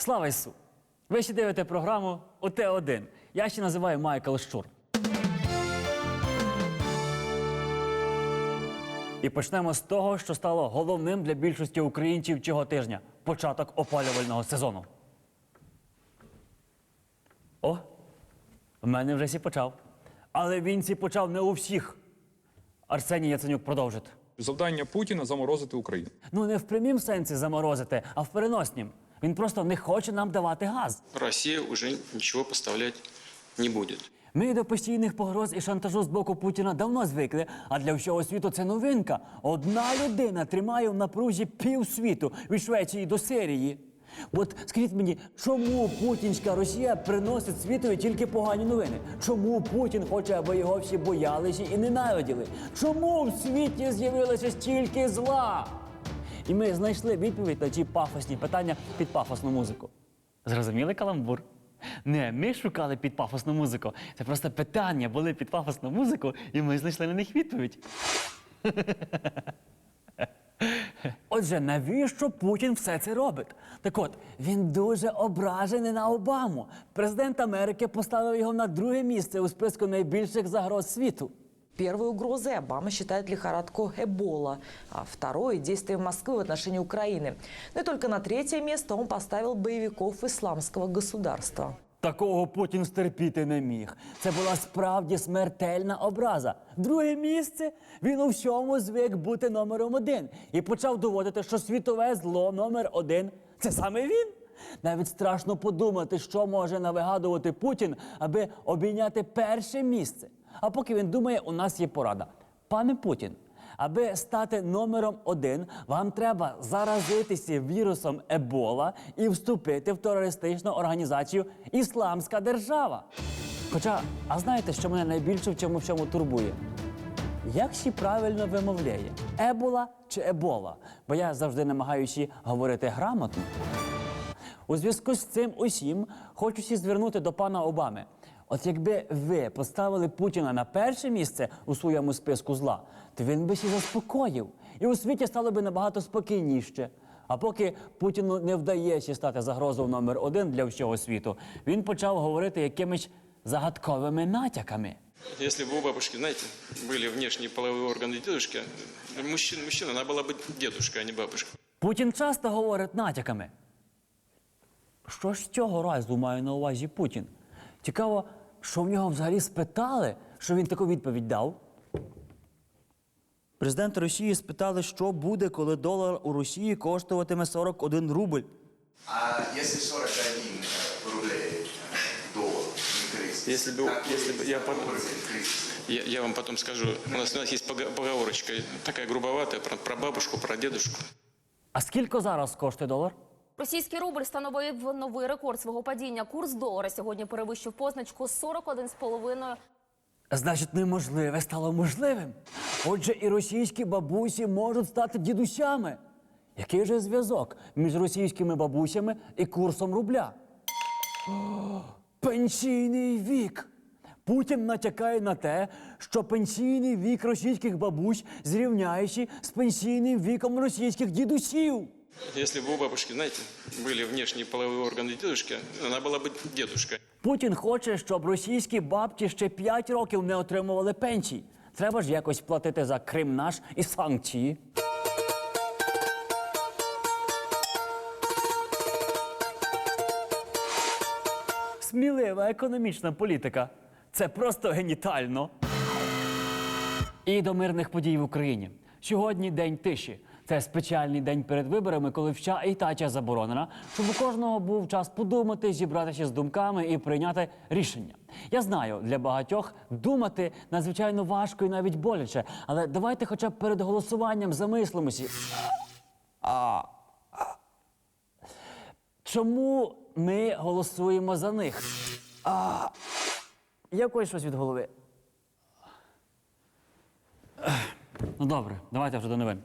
Слава Ісу! Ви ще дивите програму ОТ1. Я ще називаю Майкл Щур. І почнемо з того, що стало головним для більшості українців цього тижня початок опалювального сезону. О, в мене вже сі почав. Але він сі почав не у всіх. Арсеній Яценюк продовжить. Завдання Путіна заморозити Україну. Ну не в прямім сенсі заморозити, а в переноснім. Він просто не хоче нам давати газ. Россия уже ничего поставлять не будет. Ми до постійних погроз і шантажу з боку Путіна давно звикли, а для всього світу це новинка. Одна людина тримає в напрузі півсвіту від Швеції до Сирії. От скажіть мені, чому путінська Росія приносить світові тільки погані новини? Чому Путін хоче, аби його всі боялися і ненавиділи? Чому в світі з'явилося стільки зла? І ми знайшли відповідь на ці пафосні питання під пафосну музику. Зрозуміли каламбур? Не, ми шукали під пафосну музику. Це просто питання були під пафосну музику, і ми знайшли на них відповідь. Отже, навіщо Путін все це робить? Так от, він дуже ображений на Обаму. Президент Америки поставив його на друге місце у списку найбільших загроз світу. Первой угрозой Обама считает лихорадку Эбола, а второй – действия Москвы в отношении Украины. Ну и только на третье место он поставил боевиков исламского государства. Такого Путін стерпіти не міг. Це була справді смертельна образа. Друге місце він у всьому звик бути номером один і почав доводити, що світове зло номер один це саме він. Навіть страшно подумати, що може навигадувати Путін, аби обійняти перше місце. А поки він думає, у нас є порада. Пане Путін, Аби стати номером один, вам треба заразитися вірусом Ебола і вступити в терористичну організацію Ісламська держава. Хоча, а знаєте, що мене найбільше в чому цьому всьому турбує? Як ще правильно вимовляє? Ебола чи ебола? Бо я завжди намагаюся говорити грамотно. У зв'язку з цим усім хочуся звернути до пана Обами. От якби ви поставили Путіна на перше місце у своєму списку зла, то він би ще заспокоїв. І у світі стало би набагато спокійніше. А поки Путіну не вдається стати загрозою номер один для всього світу, він почав говорити якимись загадковими натяками. Если бы у бабушки, знаете, были внешние половые органы дедушки, мужчина, мужчина, она была бы дедушка, а не бабушка. Путін часто говорить натяками. Що ж з цього разу має на увазі Путін? Цікаво, що в нього взагалі спитали, що він таку відповідь дав. Президента Росії спитали, що буде, коли долар у Росії коштуватиме 41 рубль. А если 41 рублей э, доллар increase? Если бы- какой если бы я потом- образом increase? Я, я вам потом скажу, у нас, у нас есть пога- поговорочка, такая грубоватая, про, про бабушку, про дедушку. А скільки зараз коштує долар? Російський рубль становив новий рекорд свого падіння. Курс долара сьогодні перевищив позначку 41,5 Значить, неможливе стало можливим. Отже, і російські бабусі можуть стати дідусями. Який же зв'язок між російськими бабусями і курсом рубля? Пенсійний вік. Путін натякає на те, що пенсійний вік російських бабусь зрівняючи з пенсійним віком російських дідусів. Если бы у бабушки, знаете, были внешние половые органы дедушки, она была бы дедушка. Путін хоче, щоб російські бабці ще 5 років не отримували пенсій. Треба ж якось платити за Крим наш і санкції. Смілива економічна політика. Це просто генітально. І до мирних подій в Україні. Сьогодні день тиші. Це спеціальний день перед виборами, коли вся і тача заборонена, щоб у кожного був час подумати, зібратися з думками і прийняти рішення. Я знаю, для багатьох думати надзвичайно важко і навіть боляче, але давайте, хоча б перед голосуванням замислимося. Чому ми голосуємо за них? А, якось щось від голови. Ну добре, давайте вже до новин.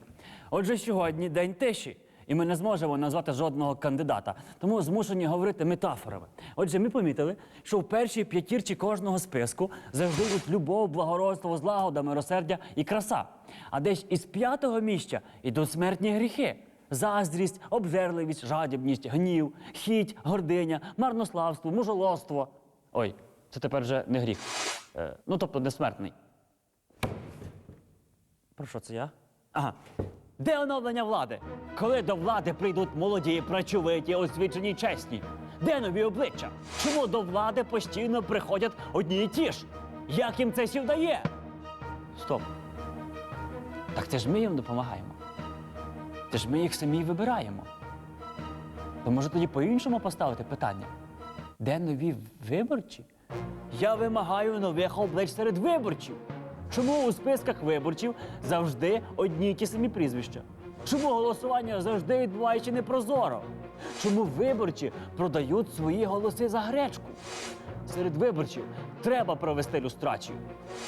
Отже, сьогодні день тиші, і ми не зможемо назвати жодного кандидата, тому змушені говорити метафорами. Отже, ми помітили, що в першій п'ятірці кожного списку завжди йдуть любов, благородство, злагода, милосердя і краса. А десь із п'ятого місця йдуть смертні гріхи. заздрість, обжерливість, жадібність, гнів, хіть, гординя, марнославство, мужолоство. Ой, це тепер вже не гріх. Е, ну, тобто несмертний. Про що це я? Ага. Де оновлення влади? Коли до влади прийдуть молоді, працьовиті, освічені, чесні? Де нові обличчя? Чому до влади постійно приходять одні і ті ж? Як їм це сі вдає? Стоп. Так це ж ми їм допомагаємо. Це ж ми їх самі вибираємо. То може тоді по-іншому поставити питання? Де нові виборчі? Я вимагаю нових облич серед виборців. Чому у списках виборців завжди одні й ті самі прізвища? Чому голосування завжди відбувається непрозоро? Чому виборці продають свої голоси за гречку? Серед виборців треба провести люстрацію.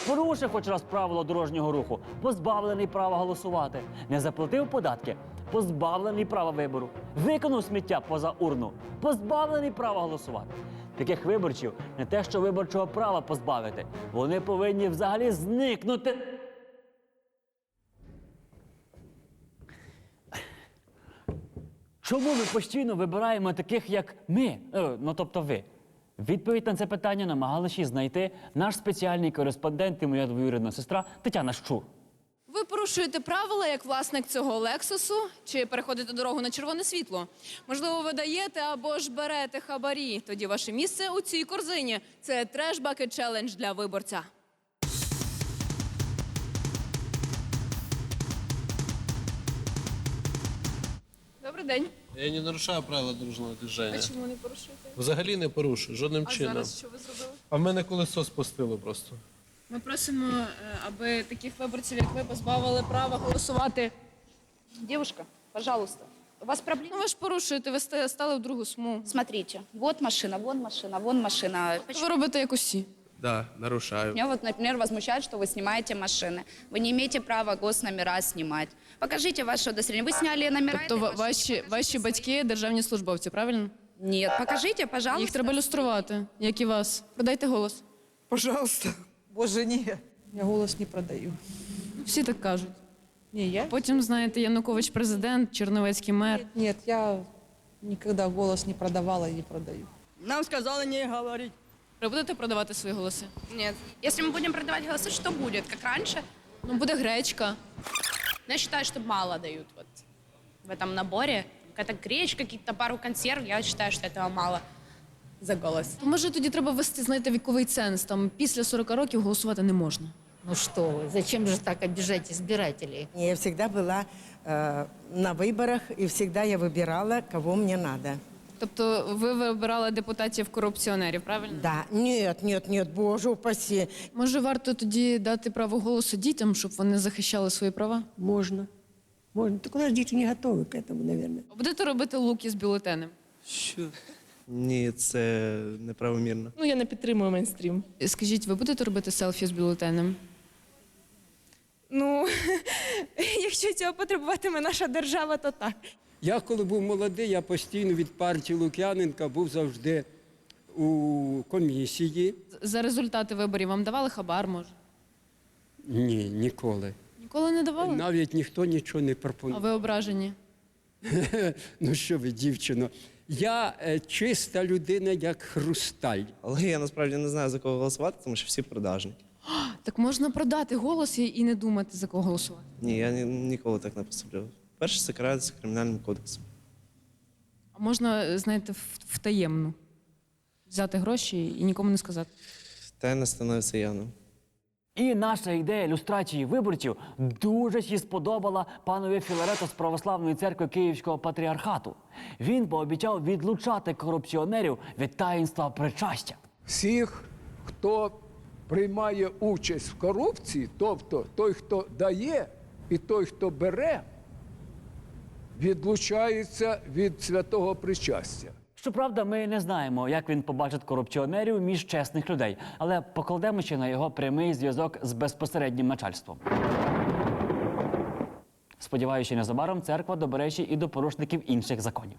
Порушив хоч раз правило дорожнього руху, позбавлений права голосувати. Не заплатив податки, позбавлений права вибору. Виконав сміття поза урну, позбавлений права голосувати. Таких виборців не те, що виборчого права позбавити. Вони повинні взагалі зникнути. Чому ми постійно вибираємо таких, як ми? Е, ну тобто ви. Відповідь на це питання намагалися знайти наш спеціальний кореспондент і моя двоюрідна сестра Тетяна Щур. Ви порушуєте правила як власник цього лексусу чи переходите дорогу на червоне світло? Можливо, ви даєте або ж берете хабарі. Тоді ваше місце у цій корзині. Це треш бакет челендж для виборця. Добрий день. Я не нарушаю правила дорожнього движення. А чому не порушуєте? Взагалі не порушую, жодним А чином. зараз що ви зробили? А в мене колесо спустило просто. Ми просимо, е, аби таких виборців, як ви, позбавили права голосувати. Девушка, пожалуйста, у вас проблемы? Ну ви ж порушуєте, ви ста- стали в другу смугу. Смотрите, вот машина, вон машина, вон машина. Ви робите як усі. Да, нарушаю. Меня вот, например, возмущает, что вы снимаете машины. Вы не имеете права госномера снимать. Покажите ваше удостоверение. Вы сняли номера Тобто этой ва- машины, ваші, покажите ваші свои. батьки державні службовці, правильно? Нет, покажите, пожалуйста. Їх треба люструвати, як і вас. Продайте голос. Пожалуйста. Боже, нет. Я голос не продаю. Всі так кажуть. Не, я? Потім, знаєте, Янукович президент, Черновецький мер. Нет, я никогда голос не продавала и не продаю. Нам сказали не говорить. Ви будете продавати свої голоси? Нет. Если мы будем продавать голосы, что будет? Как раньше? Ну, буде гречка. Но я считаю, что мало дают вот в этом наборе. Какая-то гречка, какие-то пару консерв. Я считаю, что этого мало за голос. То може тоді треба ввести, знаєте, віковий ценз. Там після 40 років голосувати не можна. Ну что вы, зачем же так обижать избирателей? Я всегда была э, на выборах, и всегда я выбирала, кого мне надо. Тобто ви вибирали депутатів корупціонерів, правильно? Да, нет, нет, нет, боже упаси. Може, варто тоді дати право голосу дітям, щоб вони захищали свої права? Можно, можно. Так у нас дети не готовы к этому, наверное. А Будете робити луки з бюлетенем? Що? Ні, це неправомірно. Ну, я не підтримую мейнстрім. Скажіть, ви будете робити селфі з бюлетенем? Ну, якщо цього потребуватиме наша держава, то так. Я коли був молодий, я постійно від партії Лук'яненка був завжди у комісії. За результати виборів вам давали хабар, може? Ні, ніколи. Ніколи не давали? Навіть ніхто нічого не А пропонував. ви ображені? Ну що ви, дівчино? Я е, чиста людина, як хрусталь. Але я насправді не знаю за кого голосувати, тому що всі продажні. Так можна продати голос і і не думати, за кого голосувати. Ні, я ні- ніколи так не поступлю. Перше, це карається кримінальним кодексом. А можна, знаєте, в- втаємну взяти гроші і нікому не сказати. Та не становиться явним. І наша ідея люстрації виборців дуже сі сподобала панові Філарету з Православної церкви Київського патріархату. Він пообіцяв відлучати корупціонерів від таїнства причастя. всіх, хто приймає участь в корупції, тобто той, хто дає і той, хто бере, відлучається від святого причастя. Щоправда, ми не знаємо, як він побачить корупціонерів між чесних людей, але покладемося на його прямий зв'язок з безпосереднім начальством. Сподіваюся, незабаром церква добереться і до порушників інших законів.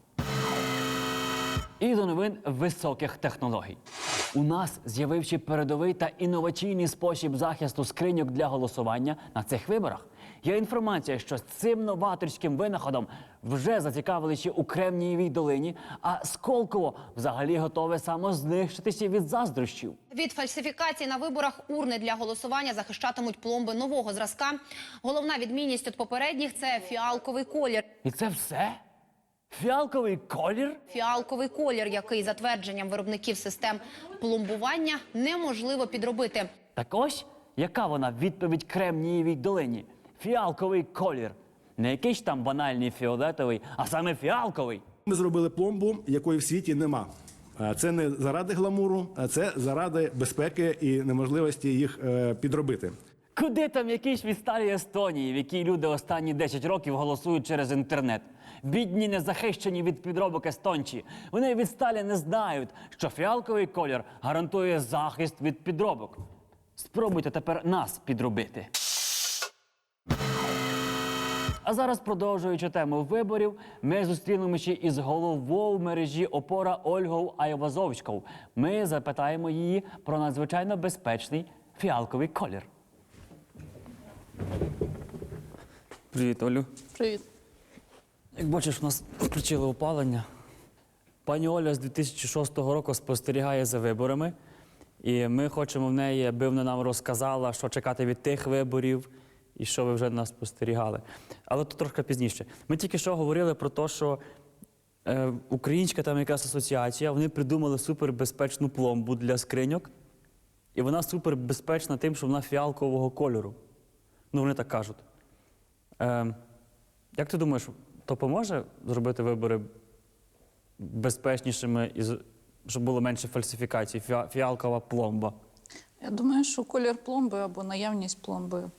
І до новин високих технологій. У нас з'явився передовий та інноваційний спосіб захисту скриньок для голосування на цих виборах. Є інформація, що з цим новаторським винаходом вже зацікавили ще у Кремнієвій долині, а Сколково взагалі готове самознищитися від заздрощів. Від фальсифікацій на виборах урни для голосування захищатимуть пломби нового зразка. Головна відмінність від попередніх це фіалковий колір. І це все? Фіалковий колір? Фіалковий колір, який за твердженням виробників систем пломбування неможливо підробити. Так ось, яка вона відповідь Кремнієвій долині? Фіалковий колір. Не якийсь там банальний фіолетовий, а саме фіалковий. Ми зробили пломбу, якої в світі нема. Це не заради гламуру, а це заради безпеки і неможливості їх е, підробити. Куди там якісь відсталі Естонії, в якій люди останні 10 років голосують через інтернет? Бідні незахищені від підробок естончі. Вони відсталі не знають, що фіалковий колір гарантує захист від підробок. Спробуйте тепер нас підробити. А зараз, продовжуючи тему виборів, ми зустрінемося із головою мережі опора Ольгою Айвазовською. Ми запитаємо її про надзвичайно безпечний фіалковий колір. Привіт, Олю. Привіт. Як бачиш, у нас включили опалення. Пані Оля з 2006 року спостерігає за виборами, і ми хочемо в неї, аби вона нам розказала, що чекати від тих виборів і що ви вже нас спостерігали. Але то трошки пізніше. Ми тільки що говорили про те, що е, українська там якась асоціація, вони придумали супербезпечну пломбу для скриньок, і вона супербезпечна тим, що вона фіалкового кольору. Ну, вони так кажуть. Е, як ти думаєш, то поможе зробити вибори безпечнішими, і щоб було менше фальсифікацій? Фіалкова пломба. Я думаю, що колір пломби або наявність пломби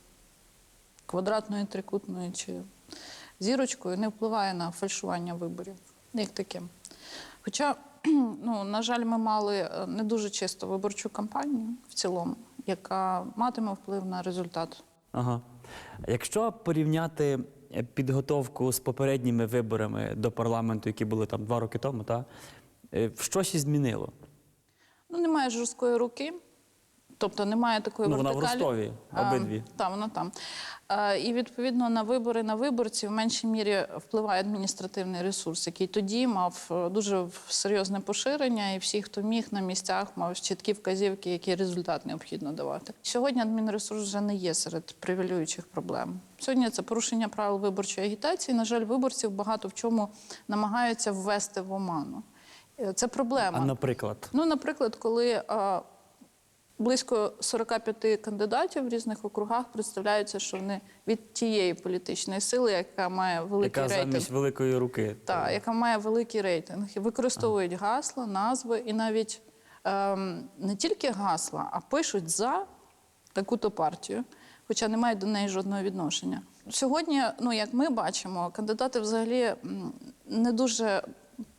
квадратної, трикутної чи зірочкою не впливає на фальшування виборів, як таке. Хоча, ну, на жаль, ми мали е, не дуже чисто виборчу кампанію в цілому, яка матиме вплив на результат. Ага. Якщо порівняти е, підготовку з попередніми виборами до парламенту, які були там два роки тому, та, е, щось змінило. Ну, немає жорсткої руки, тобто немає такої Ну, вона в вертикалі. Ростові, А, обидві. Вона там. А, і відповідно на вибори на виборців в меншій мірі впливає адміністративний ресурс, який тоді мав е, дуже серйозне поширення, і всі, хто міг на місцях, мав чіткі вказівки, який результат необхідно давати. Сьогодні адмінресурс вже не є серед привілюючих проблем. Сьогодні це порушення правил виборчої агітації. На жаль, виборців багато в чому намагаються ввести в оману. Е, Це проблема. А наприклад, Ну, наприклад, коли близько 45 кандидатів в різних округах представляються, що вони від тієї політичної сили, яка має великий яка рейтинг. замість великої руки. Так, яка має великий рейтинг, і використовують гасла, назви і навіть ем, не тільки гасла, а пишуть за таку-то партію, хоча не мають до неї жодного відношення. Сьогодні, ну як ми бачимо, кандидати взагалі не дуже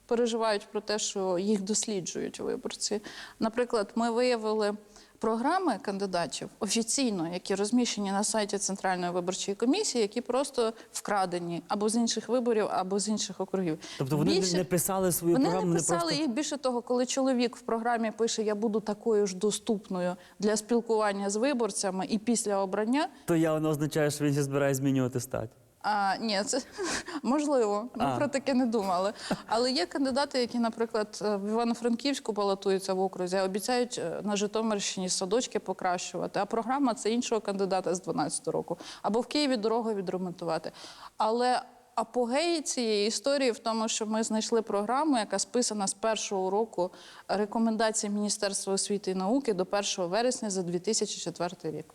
переживають про те, що їх досліджують виборці. Наприклад, ми виявили програми кандидатів офіційно, які розміщені на сайті Центральної виборчої комісії, які просто вкрадені або з інших виборів, або з інших округів. Тобто вони не- Більше- не писали свою вони програму, не не писали просто- їх більше того, коли чоловік в програмі пише Я буду такою ж доступною для спілкування з виборцями і після обрання. То явно означає, що він збирає змінювати стать. А ні, це можливо. Ми А. про таке не думали. Але є кандидати, які, наприклад, е, в Івано-Франківську балотуються в окрузі, а обіцяють е, на Житомирщині садочки покращувати. А програма це іншого кандидата з 12 року. Або в Києві дорогу відремонтувати. Але апогей цієї історії в тому, що ми знайшли програму, яка списана з першого року рекомендацій Міністерства освіти і науки до 1 вересня за 2004 рік.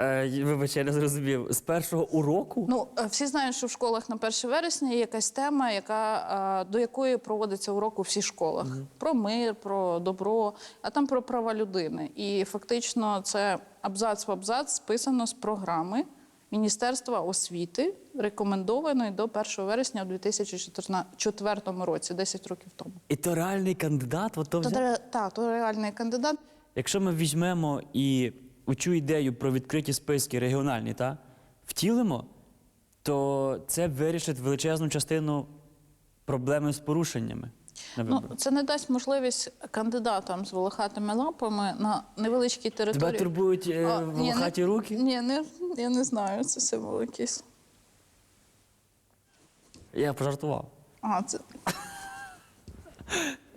Е, вибач, я не зрозумів. З першого уроку? Ну, е, всі знають, що в школах на 1 вересня є якась тема, яка, е, до якої проводиться урок у всіх школах. Про мир, про добро, а там про права людини. І фактично це абзац в абзац списано з програми Міністерства освіти, рекомендованої до 1 вересня у 2004 році, 10 років тому. І то реальний кандидат, от то То, реальний кандидат. Якщо ми візьмемо і цю ідею про відкриті списки регіональні, та, втілимо, то це вирішить величезну частину проблеми з порушеннями. Ну, це не дасть можливість кандидатам з волохатими лапами на невеличкій території. Тебе турбують е, А, ні, волохаті руки? Ні, не, я не знаю, це символ якийсь. Я пожартував. А, це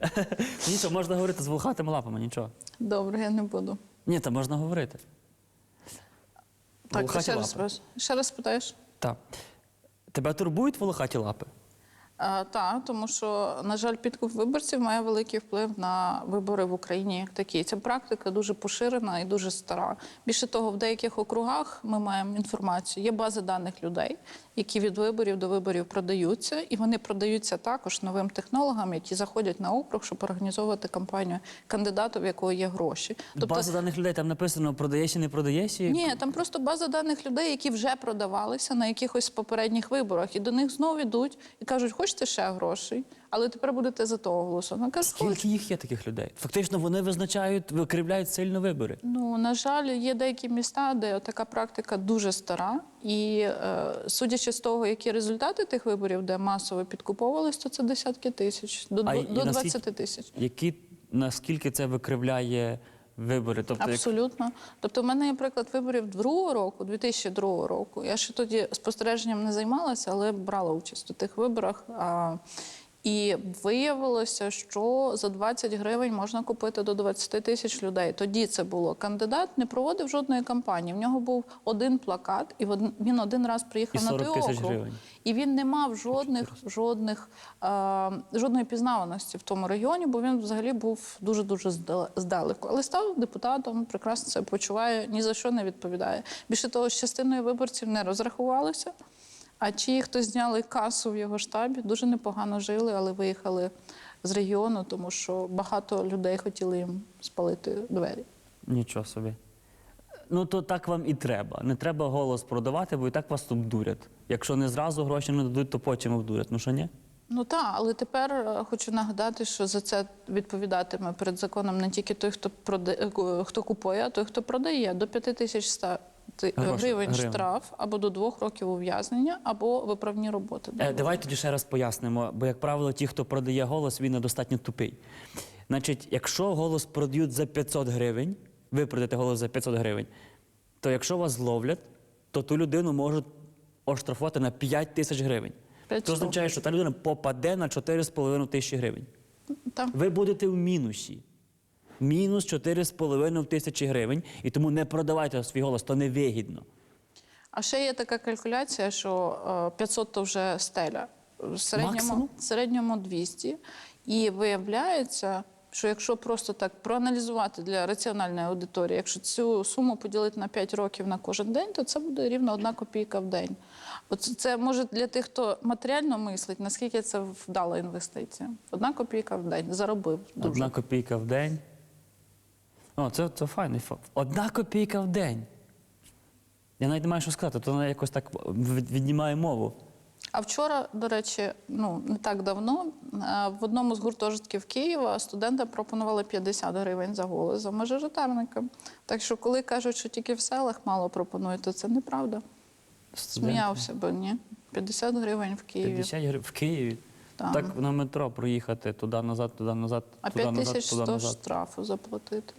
Нічого, можна говорити з волохатими лапами, нічого. добре, я не буду. Ні, та можна говорити. Так, ти Волохаті ще раз, лапи. спитаєш? ще раз питаєш? Так. Тебе турбують волохаті лапи? А, так, тому що, на жаль, підкуп виборців має великий вплив на вибори в Україні як такі. Ця практика дуже поширена і дуже стара. Більше того, в деяких округах ми маємо інформацію. Є бази даних людей, які від виборів до виборів продаються, і вони продаються також новим технологам, які заходять на округ, щоб організовувати кампанію кандидату, в якого є гроші. База даних людей там написано продаєшся, не продаєш? Тобто Ні, там просто база даних людей, які вже продавалися на якихось попередніх виборах, і до них знову йдуть і кажуть, хочете ще грошей, але тепер будете за того голосувати. Кажуть, Скільки їх є таких людей? Фактично вони визначають, викривляють сильно вибори. Ну, на жаль, є деякі міста, де така практика дуже стара. І е, судячи з того, які результати тих виборів, де масово підкуповувались, то це десятки тисяч, до, А до наскільки- 20 тисяч. Які наскільки це викривляє вибори? Тобто, як- Абсолютно. Тобто, в мене є приклад виборів другого року, 2002 року. Я ще тоді спостереженням не займалася, але брала участь у тих виборах. А, і виявилося, що за 20 гривень можна купити до 20 тисяч людей. Тоді це було. Кандидат не проводив жодної кампанії. В нього був один плакат, і він один раз приїхав І на 40 той округ. гривень. І він не мав жодних, жодних, е, жодної пізнаваності в тому регіоні, бо він взагалі був дуже-дуже здале- здалеку. Але став депутатом, прекрасно себе почуває, ні за що не відповідає. Більше того, з частиною виборців не розрахувалося. А ті, хто зняли касу в його штабі, дуже непогано жили, але виїхали з регіону, тому що багато людей хотіли їм спалити двері. Нічого собі. Ну то так вам і треба. Не треба голос продавати, бо і так вас обдурять. Якщо не зразу гроші не дадуть, то потім обдурять. Ну що ні? Ну так, але тепер е, хочу нагадати, що за це відповідатиме перед законом не тільки той, хто прода... е, хто купує, а той, хто продає. До 5100 ти- Гроші, гривень гривень. штраф або до двох років ув'язнення, або виправні роботи. Е, давай тоді ще раз пояснимо, бо, як правило, ті, хто продає голос, він недостатньо тупий. Значить, якщо голос продають за 500 гривень, ви продаєте голос за 500 гривень, то якщо вас зловлять, то ту людину можуть оштрафувати на 5 тисяч гривень. Це 500. означає, що та людина попаде на 4,5 тисячі гривень. Так. Ви будете в мінусі. Мінус 4,5 тисячі гривень, і тому не продавайте свій голос, то невигідно. А ще є така калькуляція, що е, 500 то вже стеля. В середньому, Максимум? в середньому 200. І виявляється, що якщо просто так проаналізувати для раціональної аудиторії, якщо цю суму поділити на 5 років на кожен день, то це буде рівно одна копійка в день. От це може для тих, хто матеріально мислить, наскільки це вдала інвестиція. Одна копійка в день заробив дуже. Одна копійка в день. О, це, це файний факт. Одна копійка в день. Я навіть не маю що сказати, то вона якось так віднімає мову. А вчора, до речі, ну не так давно е, в одному з гуртожитків Києва студентам пропонували 50 гривень за голос за мажоритарника. Так що, коли кажуть, що тільки в селах мало пропонують, то це неправда. Сміявся би, ні. 50 гривень в Києві. 50 гривень в Києві. Так. Так на метро проїхати туди-назад, туди-назад, А туди-назад, 5100 штрафу заплатити.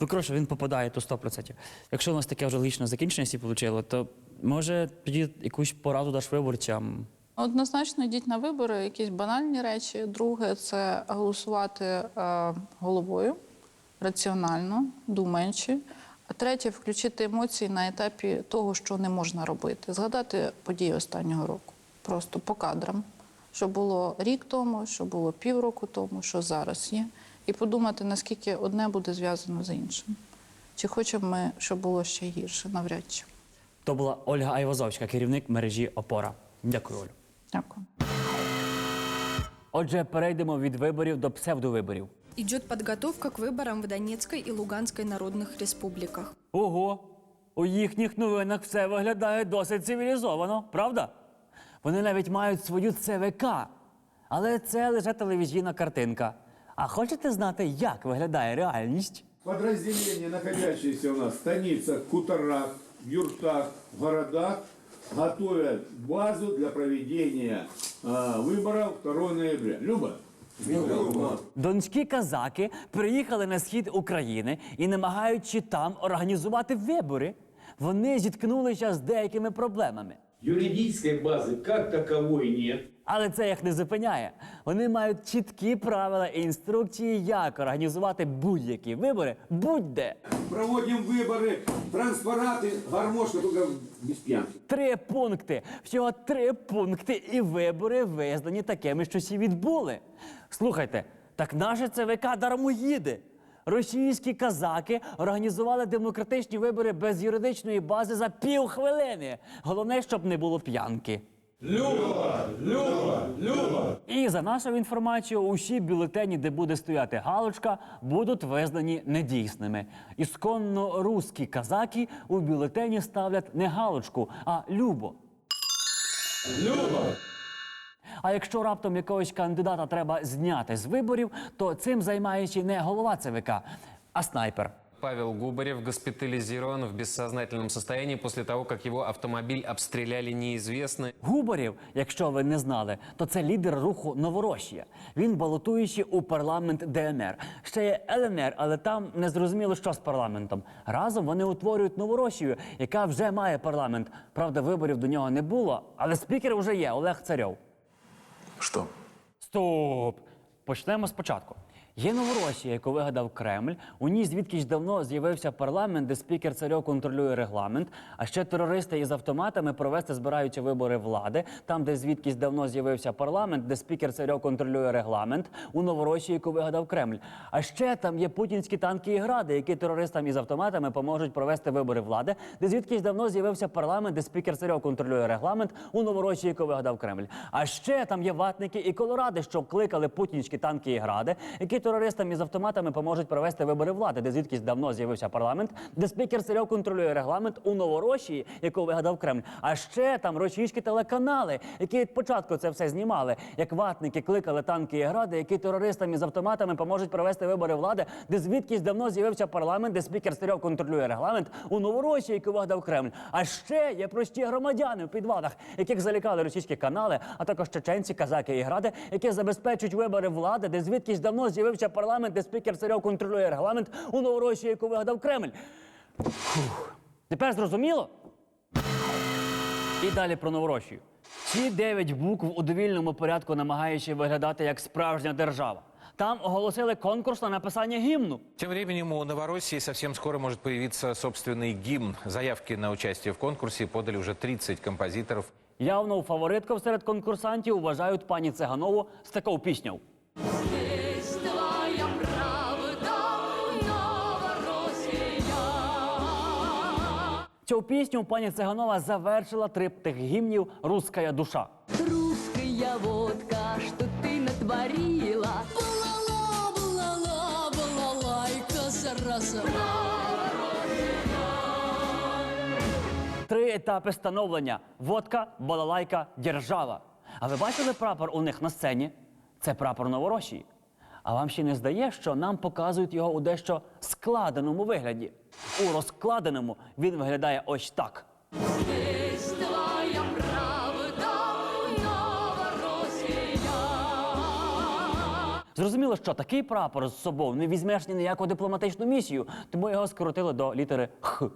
Ну, коротше, він попадає то 100%. Якщо у нас таке вже логічне закінчення всі вийшло, то може тоді якусь пораду даш виборцям. Однозначно йдіть на вибори, якісь банальні речі. Друге це голосувати е, головою раціонально, думаючи. А третє включити емоції на етапі того, що не можна робити. Згадати події останнього року. Просто по кадрам, що було рік тому, що було півроку тому, що зараз є. І подумати, наскільки одне буде зв'язано з іншим. Чи хочемо ми, щоб було ще гірше, навряд чи. То була Ольга Айвазовська, керівник мережі Опора. Дякую, Олю. Дякую. Отже, перейдемо від виборів до псевдовиборів. Идет подготовка к выборам в Донецкой и Луганской народных республиках. Ого, у їхніх новинах все виглядає досить цивілізовано, правда? Вони навіть мають свою ЦВК. Але це лише телевізійна картинка. А хочете знати, як виглядає реальність? Подразделения, находящиеся у нас в станицах, хуторах, юртах, городах, готовят базу для проведения а, выборов 2 ноября. Люба, Донські казаки приїхали на схід України і, намагаючи там організувати вибори, вони зіткнулися з деякими проблемами. Юридической базы как таковой нет. Але це їх не зупиняє. Вони мають чіткі правила і інструкції, як організувати будь-які вибори будь-де. Проводим выборы, транспаранты, гармошка только без пьянки. Три пункти. Всього три пункти, і вибори визнані такими, що всі відбули. Слухайте, так наше ЦВК дармоїди. Російські казаки організували демократичні вибори без юридичної бази за півхвилини. Головне, щоб не було п'янки. Люба, Люба, Люба. І за нашою інформацією, усі бюлетені, де буде стояти галочка, будуть визнані недійсними. Ісконно русські казаки у бюлетені ставлять не галочку, а любо. Люба. А якщо раптом якогось кандидата треба зняти з виборів, то цим займається не голова ЦВК, а снайпер. Павел Губарев госпитализирован в бессознательном состоянии после того, как его автомобиль обстреляли неизвестные. Губарєв, якщо ви не знали, то це лідер руху Новоросія. Він балотуючий у парламент ДНР. Ще є ЛНР, але там не зрозуміло, що з парламентом. Разом вони утворюють Новоросію, яка вже має парламент. Правда, виборів до нього не було, але спікер вже є Олег Царьов. Что? Стоп! Почнемо спочатку. Є Новоросія, яку вигадав Кремль. У ній звідки ж давно з'явився парламент, де спікер царьов контролює регламент. А ще терористи із автоматами провести збираються вибори влади. Там, де звідкись давно з'явився парламент, де спікер царьов контролює регламент. У Новоросії, яку вигадав Кремль. А ще там є путінські танки і гради, які терористам із автоматами поможуть провести вибори влади, де звідкись давно з'явився парламент, де спікер царьов контролює регламент. У Новоросії, яку вигадав Кремль. А ще там є ватники і колоради, що кликали путінські танки і гради, які терористам із автоматами поможуть провести вибори влади, де звідкись давно з'явився парламент, де спікер царьов контролює регламент у Новоросії, яку вигадав Кремль. А ще там російські телеканали, які від початку це все знімали, як ватники кликали танки і гради, які терористам із автоматами поможуть провести вибори влади, де звідкись давно з'явився парламент, де спікер царьов контролює регламент у Новоросії, яку вигадав Кремль. А ще є прості громадяни в підвалах, яких залякали російські канали, а також чеченці, казаки і гради, які забезпечують вибори влади, де звідкись давно з'явився парламент, де спікер царьов контролює регламент у Новоросії, яку вигадав Кремль. Фух. Тепер зрозуміло? І далі про Новоросію. Ці дев'ять букв у довільному порядку намагаючи виглядати як справжня держава. Там оголосили конкурс на написання гімну. Тем временем у Новороссии совсем скоро может появиться собственный гимн. Заявки на участие в конкурсе подали уже 30 композиторов. Явно фавориткою серед конкурсантів вважають пані Циганову з такою піснею. Цю пісню пані Циганова завершила триптих гімнів Руская душа. Русская водка, что ты натворила? Булала, булала. Три етапи становлення: водка, балалайка, держава. А ви бачили прапор у них на сцені? Це прапор Новоросії. А вам ще не здає, що нам показують його у дещо складеному вигляді. У розкладеному він виглядає ось так. Зрозуміло, що такий прапор з собою не візьмеш ні на яку дипломатичну місію, тому його скоротили до літери Х.